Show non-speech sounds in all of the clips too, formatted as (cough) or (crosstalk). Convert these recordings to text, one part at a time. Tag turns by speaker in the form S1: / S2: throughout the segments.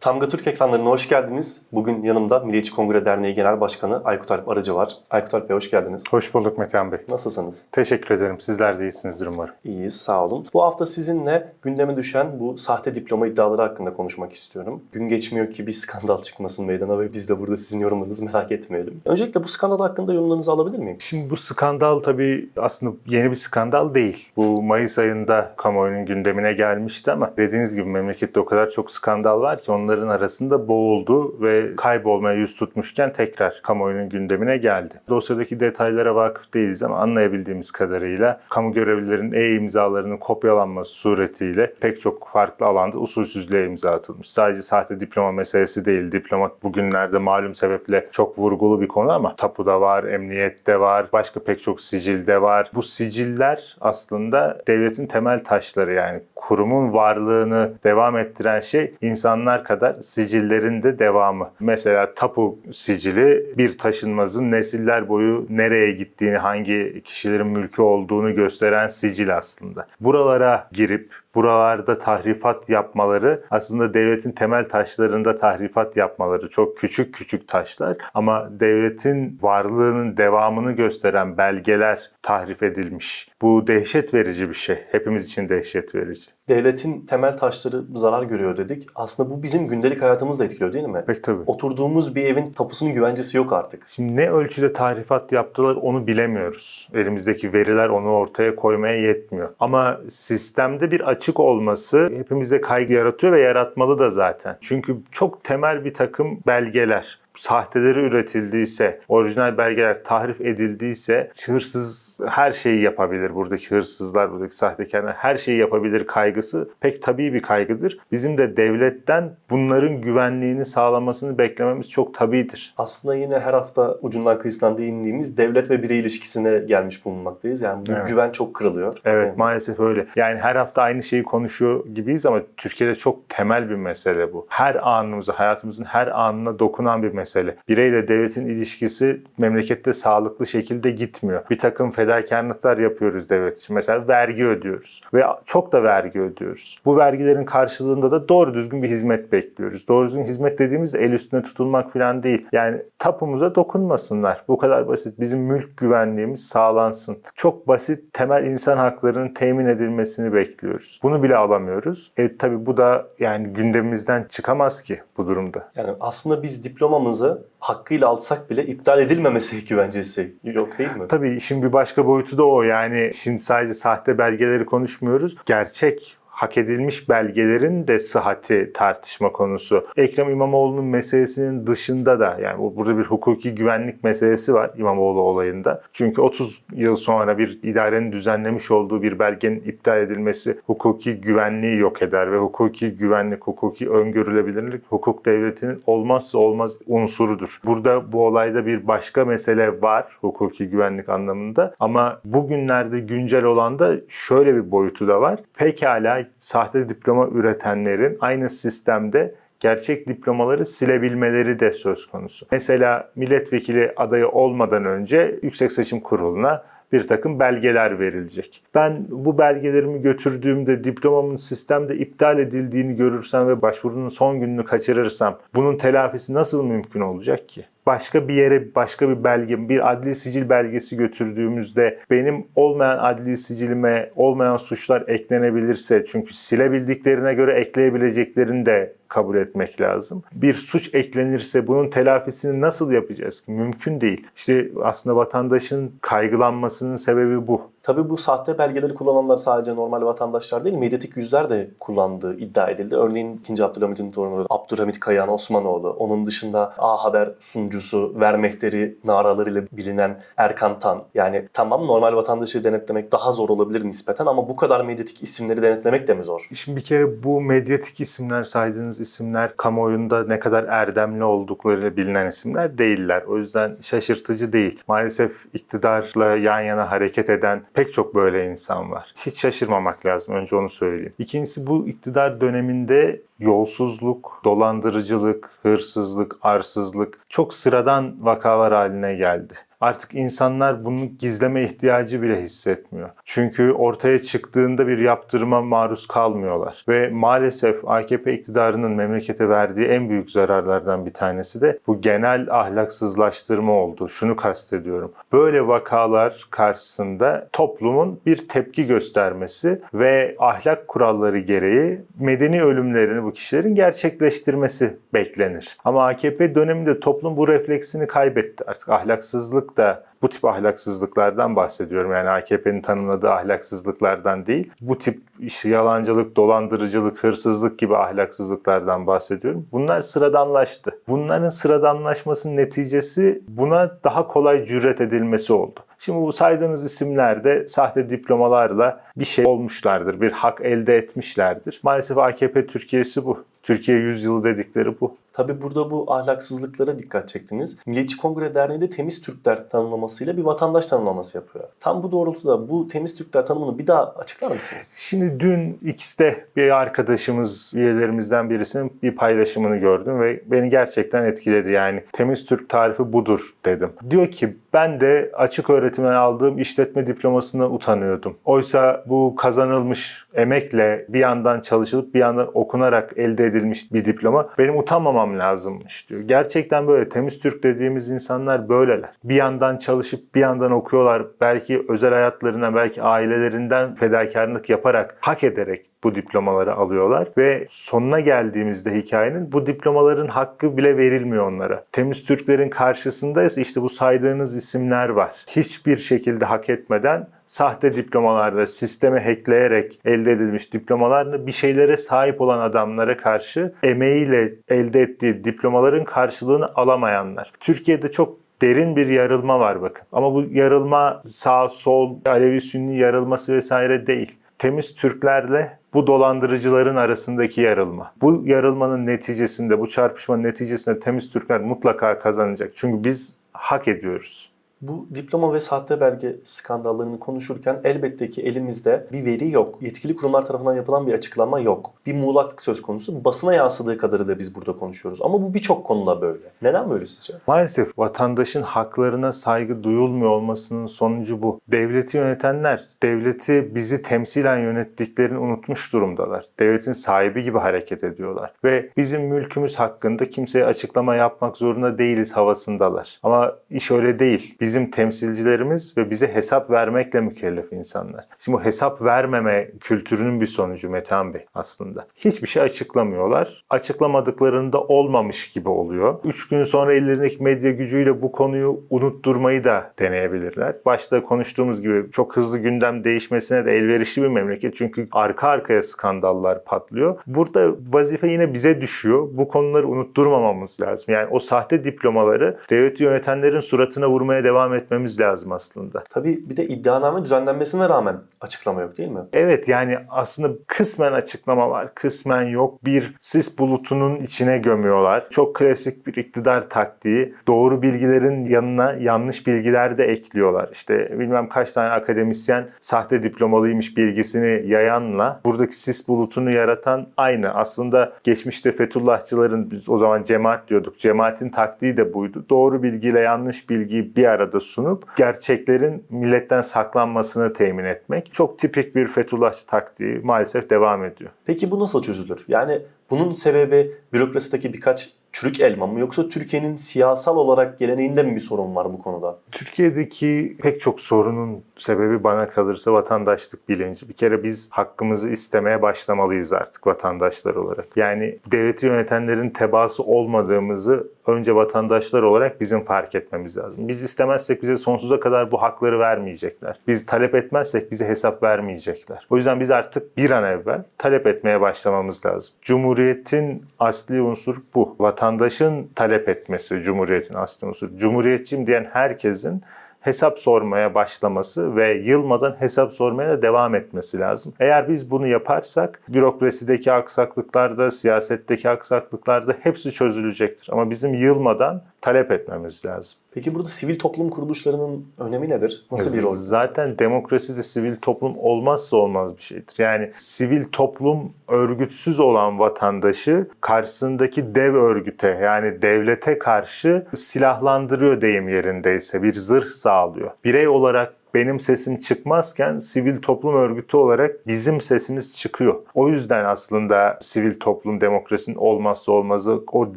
S1: Tamga Türk ekranlarına hoş geldiniz. Bugün yanımda Milliyetçi Kongre Derneği Genel Başkanı Aykut Alp Arıcı var. Aykut Alp Bey hoş geldiniz.
S2: Hoş bulduk Metehan Bey.
S1: Nasılsınız?
S2: Teşekkür ederim. Sizler de iyisinizdir umarım.
S1: İyiyiz, sağ olun. Bu hafta sizinle gündeme düşen bu sahte diploma iddiaları hakkında konuşmak istiyorum. Gün geçmiyor ki bir skandal çıkmasın meydana ve biz de burada sizin yorumlarınızı merak etmeyelim. Öncelikle bu skandal hakkında yorumlarınızı alabilir miyim?
S2: Şimdi bu skandal tabii aslında yeni bir skandal değil. Bu Mayıs ayında kamuoyunun gündemine gelmişti ama dediğiniz gibi memlekette o kadar çok skandal var ki onların arasında boğuldu ve kaybolmaya yüz tutmuşken tekrar kamuoyunun gündemine geldi. Dosyadaki detaylara vakıf değiliz ama anlayabildiğimiz kadarıyla kamu görevlilerinin e-imzalarının kopyalanması suretiyle pek çok farklı alanda usulsüzlüğe imza atılmış. Sadece sahte diploma meselesi değil. Diplomat bugünlerde malum sebeple çok vurgulu bir konu ama tapuda var, emniyette var, başka pek çok sicilde var. Bu siciller aslında devletin temel taşları yani kurumun varlığını devam ettiren şey insanlar kadar sicillerin de devamı. Mesela tapu sicili bir taşınmazın nesiller boyu nereye gittiğini, hangi kişilerin mülkü olduğunu gösteren sicil aslında. Buralara girip buralarda tahrifat yapmaları aslında devletin temel taşlarında tahrifat yapmaları çok küçük küçük taşlar ama devletin varlığının devamını gösteren belgeler tahrif edilmiş. Bu dehşet verici bir şey. Hepimiz için dehşet verici.
S1: Devletin temel taşları zarar görüyor dedik. Aslında bu bizim gündelik hayatımızı da etkiliyor değil mi?
S2: Pek tabii.
S1: Oturduğumuz bir evin tapusunun güvencesi yok artık.
S2: Şimdi ne ölçüde tahrifat yaptılar onu bilemiyoruz. Elimizdeki veriler onu ortaya koymaya yetmiyor. Ama sistemde bir açık olması hepimizde kaygı yaratıyor ve yaratmalı da zaten. Çünkü çok temel bir takım belgeler sahteleri üretildiyse, orijinal belgeler tahrif edildiyse hırsız her şeyi yapabilir. Buradaki hırsızlar, buradaki sahtekarlar her şeyi yapabilir kaygısı pek tabii bir kaygıdır. Bizim de devletten bunların güvenliğini sağlamasını beklememiz çok tabidir.
S1: Aslında yine her hafta ucundan kıyısından değindiğimiz devlet ve birey ilişkisine gelmiş bulunmaktayız. Yani bu
S2: Evet.
S1: güven çok kırılıyor.
S2: Evet maalesef öyle. Yani her hafta aynı şeyi konuşuyor gibiyiz ama Türkiye'de çok temel bir mesele bu. Her anımıza, hayatımızın her anına dokunan bir mesele. Bireyle devletin ilişkisi memlekette sağlıklı şekilde gitmiyor. Bir takım fedakarlıklar yapıyoruz devlet için. Mesela vergi ödüyoruz ve çok da vergi ödüyoruz. Bu vergilerin karşılığında da doğru düzgün bir hizmet bekliyoruz. Doğru düzgün hizmet dediğimiz el üstüne tutulmak falan değil. Yani tapumuza dokunmasınlar. Bu kadar basit. Bizim mülk güvenliğimiz sağlansın. Çok basit temel insan haklarının temin edilmesini bekliyoruz. Bunu bile alamıyoruz. E tabi bu da yani gündemimizden çıkamaz ki bu durumda.
S1: Yani aslında biz diplomamızı hakkıyla alsak bile iptal edilmemesi (laughs) güvencesi yok değil mi?
S2: Tabii işin bir başka boyutu da o. Yani şimdi sadece sahte belgeleri konuşmuyoruz. Gerçek hak edilmiş belgelerin de sıhhati tartışma konusu. Ekrem İmamoğlu'nun meselesinin dışında da yani bu- burada bir hukuki güvenlik meselesi var İmamoğlu olayında. Çünkü 30 yıl sonra bir idarenin düzenlemiş olduğu bir belgenin iptal edilmesi hukuki güvenliği yok eder ve hukuki güvenlik, hukuki öngörülebilirlik hukuk devletinin olmazsa olmaz unsurudur. Burada bu olayda bir başka mesele var hukuki güvenlik anlamında ama bugünlerde güncel olan da şöyle bir boyutu da var. Pekala sahte diploma üretenlerin aynı sistemde gerçek diplomaları silebilmeleri de söz konusu. Mesela milletvekili adayı olmadan önce Yüksek Seçim Kurulu'na bir takım belgeler verilecek. Ben bu belgelerimi götürdüğümde diplomamın sistemde iptal edildiğini görürsem ve başvurunun son gününü kaçırırsam bunun telafisi nasıl mümkün olacak ki? Başka bir yere başka bir belge, bir adli sicil belgesi götürdüğümüzde benim olmayan adli sicilime olmayan suçlar eklenebilirse çünkü silebildiklerine göre ekleyebileceklerini de kabul etmek lazım. Bir suç eklenirse bunun telafisini nasıl yapacağız ki? Mümkün değil. İşte aslında vatandaşın kaygılanmasının sebebi bu.
S1: Tabii bu sahte belgeleri kullananlar sadece normal vatandaşlar değil, medyatik yüzler de kullandığı iddia edildi. Örneğin 2. Abdülhamit'in torunu Abdülhamit Kayhan Osmanoğlu, onun dışında A Haber sunucusu Vermehteri naralarıyla bilinen Erkan Tan. Yani tamam normal vatandaşı denetlemek daha zor olabilir nispeten ama bu kadar medyatik isimleri denetlemek de mi zor?
S2: Şimdi bir kere bu medyatik isimler saydığınız isimler kamuoyunda ne kadar erdemli olduklarıyla bilinen isimler değiller. O yüzden şaşırtıcı değil. Maalesef iktidarla yan yana hareket eden pek çok böyle insan var. Hiç şaşırmamak lazım önce onu söyleyeyim. İkincisi bu iktidar döneminde yolsuzluk, dolandırıcılık, hırsızlık, arsızlık çok sıradan vakalar haline geldi. Artık insanlar bunu gizleme ihtiyacı bile hissetmiyor. Çünkü ortaya çıktığında bir yaptırıma maruz kalmıyorlar. Ve maalesef AKP iktidarının memlekete verdiği en büyük zararlardan bir tanesi de bu genel ahlaksızlaştırma oldu. Şunu kastediyorum. Böyle vakalar karşısında toplumun bir tepki göstermesi ve ahlak kuralları gereği medeni ölümlerini bu kişilerin gerçekleştirmesi beklenir. Ama AKP döneminde toplum bu refleksini kaybetti. Artık ahlaksızlık da bu tip ahlaksızlıklardan bahsediyorum. Yani AKP'nin tanımladığı ahlaksızlıklardan değil. Bu tip yalancılık, dolandırıcılık, hırsızlık gibi ahlaksızlıklardan bahsediyorum. Bunlar sıradanlaştı. Bunların sıradanlaşmasının neticesi buna daha kolay cüret edilmesi oldu. Şimdi bu saydığınız isimlerde sahte diplomalarla bir şey olmuşlardır, bir hak elde etmişlerdir. Maalesef AKP Türkiye'si bu. Türkiye yüzyılı dedikleri bu.
S1: Tabi burada bu ahlaksızlıklara dikkat çektiniz. Milliyetçi Kongre Derneği de Temiz Türkler tanımlamasıyla bir vatandaş tanımlaması yapıyor. Tam bu doğrultuda bu Temiz Türkler tanımını bir daha açıklar mısınız?
S2: Şimdi dün X'te bir arkadaşımız, üyelerimizden birisinin bir paylaşımını gördüm ve beni gerçekten etkiledi. Yani temiz Türk tarifi budur dedim. Diyor ki ben de açık öğretimden aldığım işletme diplomasından utanıyordum. Oysa bu kazanılmış emekle bir yandan çalışılıp bir yandan okunarak elde edilmiş bir diploma benim utanmamam lazımmış diyor. Gerçekten böyle temiz Türk dediğimiz insanlar böyleler. Bir yandan çalışıp bir yandan okuyorlar. Belki özel hayatlarına, belki ailelerinden fedakarlık yaparak, hak ederek bu diplomaları alıyorlar ve sonuna geldiğimizde hikayenin bu diplomaların hakkı bile verilmiyor onlara. Temiz Türklerin karşısında işte bu saydığınız isimler var. Hiçbir şekilde hak etmeden sahte diplomalarla sisteme hackleyerek elde edilmiş diplomalarla bir şeylere sahip olan adamlara karşı emeğiyle elde ettiği diplomaların karşılığını alamayanlar. Türkiye'de çok derin bir yarılma var bakın. Ama bu yarılma sağ sol Alevi Sünni yarılması vesaire değil. Temiz Türklerle bu dolandırıcıların arasındaki yarılma. Bu yarılmanın neticesinde, bu çarpışmanın neticesinde temiz Türkler mutlaka kazanacak. Çünkü biz hak ediyoruz.
S1: Bu diploma ve sahte belge skandallarını konuşurken elbette ki elimizde bir veri yok. Yetkili kurumlar tarafından yapılan bir açıklama yok. Bir muğlaklık söz konusu. Basına yansıdığı kadarıyla biz burada konuşuyoruz. Ama bu birçok konuda böyle. Neden böyle sizce?
S2: Maalesef vatandaşın haklarına saygı duyulmuyor olmasının sonucu bu. Devleti yönetenler, devleti bizi temsilen yönettiklerini unutmuş durumdalar. Devletin sahibi gibi hareket ediyorlar. Ve bizim mülkümüz hakkında kimseye açıklama yapmak zorunda değiliz havasındalar. Ama iş öyle değil. Bizim temsilcilerimiz ve bize hesap vermekle mükellef insanlar. Şimdi bu hesap vermeme kültürünün bir sonucu Metehan Bey aslında. Hiçbir şey açıklamıyorlar. Açıklamadıklarında olmamış gibi oluyor. Üç gün sonra ellerindeki medya gücüyle bu konuyu unutturmayı da deneyebilirler. Başta konuştuğumuz gibi çok hızlı gündem değişmesine de elverişli bir memleket. Çünkü arka arkaya skandallar patlıyor. Burada vazife yine bize düşüyor. Bu konuları unutturmamamız lazım. Yani o sahte diplomaları devleti yönetenlerin suratına vurmaya devam etmemiz lazım aslında.
S1: Tabii bir de iddianame düzenlenmesine rağmen açıklama yok değil mi?
S2: Evet yani aslında kısmen açıklama var, kısmen yok. Bir sis bulutunun içine gömüyorlar. Çok klasik bir iktidar taktiği. Doğru bilgilerin yanına yanlış bilgiler de ekliyorlar. İşte bilmem kaç tane akademisyen sahte diplomalıymış bilgisini yayanla buradaki sis bulutunu yaratan aynı. Aslında geçmişte Fethullahçıların biz o zaman cemaat diyorduk. Cemaatin taktiği de buydu. Doğru bilgiyle yanlış bilgiyi bir arada sunup gerçeklerin milletten saklanmasını temin etmek. Çok tipik bir Fethullahçı taktiği maalesef devam ediyor.
S1: Peki bu nasıl çözülür? Yani bunun sebebi bürokrasideki birkaç çürük elma mı yoksa Türkiye'nin siyasal olarak geleneğinde mi bir sorun var bu konuda?
S2: Türkiye'deki pek çok sorunun sebebi bana kalırsa vatandaşlık bilinci. Bir kere biz hakkımızı istemeye başlamalıyız artık vatandaşlar olarak. Yani devleti yönetenlerin tebaası olmadığımızı önce vatandaşlar olarak bizim fark etmemiz lazım. Biz istemezsek bize sonsuza kadar bu hakları vermeyecekler. Biz talep etmezsek bize hesap vermeyecekler. O yüzden biz artık bir an evvel talep etmeye başlamamız lazım. Cumhuriyetin asli unsur bu. Vatandaşın talep etmesi Cumhuriyetin asli unsuru. Cumhuriyetçiyim diyen herkesin hesap sormaya başlaması ve yılmadan hesap sormaya devam etmesi lazım. Eğer biz bunu yaparsak bürokrasideki aksaklıklarda, siyasetteki aksaklıklarda hepsi çözülecektir. Ama bizim yılmadan talep etmemiz lazım.
S1: Peki burada sivil toplum kuruluşlarının önemi nedir? Nasıl bir rol?
S2: Zaten demokraside sivil toplum olmazsa olmaz bir şeydir. Yani sivil toplum örgütsüz olan vatandaşı karşısındaki dev örgüte yani devlete karşı silahlandırıyor deyim yerindeyse bir zırh sağlıyor. Birey olarak benim sesim çıkmazken sivil toplum örgütü olarak bizim sesimiz çıkıyor. O yüzden aslında sivil toplum demokrasinin olmazsa olmazı o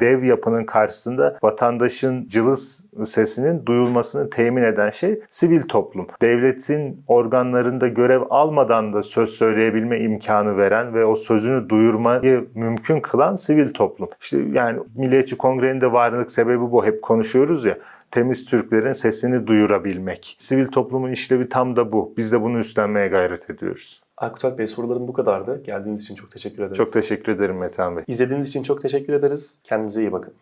S2: dev yapının karşısında vatandaşın cılız sesinin duyulmasını temin eden şey sivil toplum. Devletin organlarında görev almadan da söz söyleyebilme imkanı veren ve o sözünü duyurmayı mümkün kılan sivil toplum. İşte yani Milliyetçi Kongre'nin de varlık sebebi bu. Hep konuşuyoruz ya temiz Türklerin sesini duyurabilmek. Sivil toplumun işlevi tam da bu. Biz de bunu üstlenmeye gayret ediyoruz.
S1: Aykut Alp Bey sorularım bu kadardı. Geldiğiniz için çok teşekkür ederiz.
S2: Çok teşekkür ederim Metehan Bey.
S1: İzlediğiniz için çok teşekkür ederiz. Kendinize iyi bakın.